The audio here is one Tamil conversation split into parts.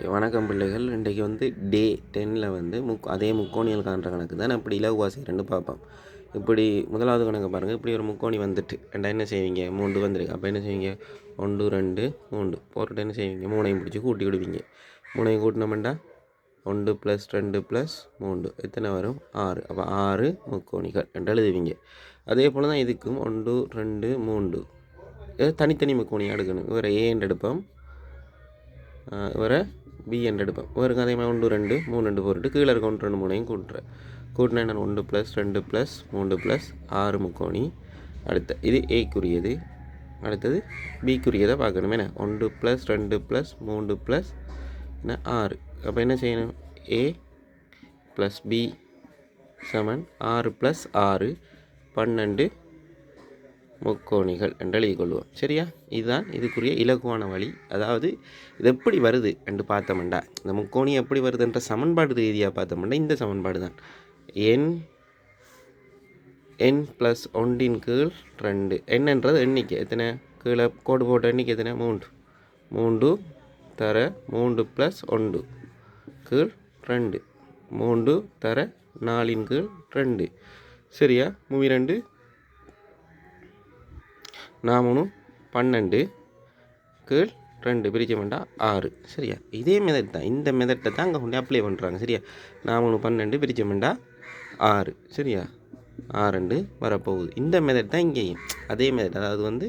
ஓகே. வணக்கம் பிள்ளைகள். இன்றைக்கு வந்து டே டென்னில் வந்து முக் அதே முக்கோணியல் காண்ற கணக்கு தான். இப்படி இலகுவாசி ரெண்டு பார்ப்போம். இப்படி முதலாவது கணக்கு பாருங்கள் இப்படி ஒரு முக்கோணி வந்துட்டு. ரெண்டா என்ன செய்வீங்க? மூன்று வந்துருக்கு. அப்போ என்ன செய்வீங்க? ஒன்று ரெண்டு மூன்று. போட்டுட்டு என்ன செய்வீங்க? மூணையும் பிடிச்சி கூட்டி விடுவீங்க. மூணையும் கூட்டினோம்டா ஒன்று ப்ளஸ் ரெண்டு ப்ளஸ் மூன்று. எத்தனை வரும்? ஆறு. அப்போ ஆறு முக்கோணிகள். ரெண்டு எழுதுவீங்க. அதே போல் தான் இதுக்கும். ஒன்று ரெண்டு மூன்று. தனித்தனி முக்கோணியாக எடுக்கணும். இவரை ஏன்னு எடுப்போம். ஒரு இவரை பி என்று எடுப்போம். இவருக்கு அதே ஒன்று ரெண்டு மூணு ரெண்டு போட்டு கீழே இருக்க ஒன்று ரெண்டு மூணையும் கூட்டுறேன். கூட்டினா நான் ஒன்று ப்ளஸ் ரெண்டு ப்ளஸ் மூணு ப்ளஸ் ஆறு முக்கோணி. அடுத்த இது ஏக்குரியது அடுத்தது பிக்குரியதை பார்க்கணும். என்ன? ஒன்று ப்ளஸ் ரெண்டு ப்ளஸ் மூணு ப்ளஸ் என்ன? ஆறு. அப்போ என்ன செய்யணும்? ஏ ப்ளஸ் பி செவன் ஆறு ப்ளஸ் ஆறு பன்னெண்டு முக்கோணிகள் என்று எழுதிக் கொள்வோம் சரியா? இதுதான் இதுக்குரிய இலகுவான வழி. அதாவது இது எப்படி வருது என்று பார்த்தோம்டா இந்த முக்கோணி எப்படி வருதுன்ற சமன்பாடு ரீதியாக பார்த்தோம்னா இந்த சமன்பாடு தான். என் என் ப்ளஸ் ஒன்றின் கீழ் ரெண்டு. என்னன்றது எண்ணிக்கை. எத்தனை? கீழே கோடு போட்ட எண்ணிக்கை எத்தனை? மூன்று. மூன்று தர மூன்று ப்ளஸ் ஒன்று கீழ் ரெண்டு. மூன்று தர நாலின் கீழ் ரெண்டு. சரியா? மூவி ரெண்டு நாமூணு பன்னெண்டு கீழ் ரெண்டு பிரிக்க வேண்டாம் ஆறு. சரியா? இதே மெதட் தான். இந்த மெதட்டை தான் அங்கே கொண்டு அப்ளை பண்ணுறாங்க சரியா? நாமூணு பன்னெண்டு பிரிக்க வேண்டாம் ஆறு. சரியா? ஆறுண்டு வரப்போகுது. இந்த மெதட் தான் இங்கேயும். அதே மெதட் அதாவது வந்து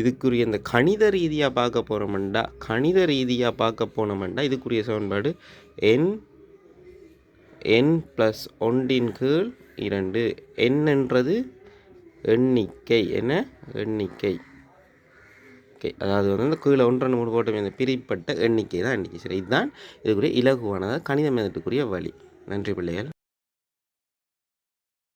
இதுக்குரிய இந்த கணித ரீதியாக பார்க்க போகிறோமெண்டா கணித ரீதியாக பார்க்க போனோமெண்டா இதுக்குரிய சமன்பாடு என் என் ப்ளஸ் ஒன்றின் கீழ் இரண்டு. என்னன்றது எண்ணிக்கை. என்ன? எண்ணிக்கை. ஓகே. அதாவது வந்து இந்த கீழே ஒன்று ரெண்டு மூணு போட்ட இந்த பிரிப்பட்ட எண்ணிக்கை தான் எண்ணிக்கை. சரி இதுதான். இதுக்குரிய இலகுவானதாக கணித மேதத்துக்குரிய வழி. நன்றி பிள்ளைகள்.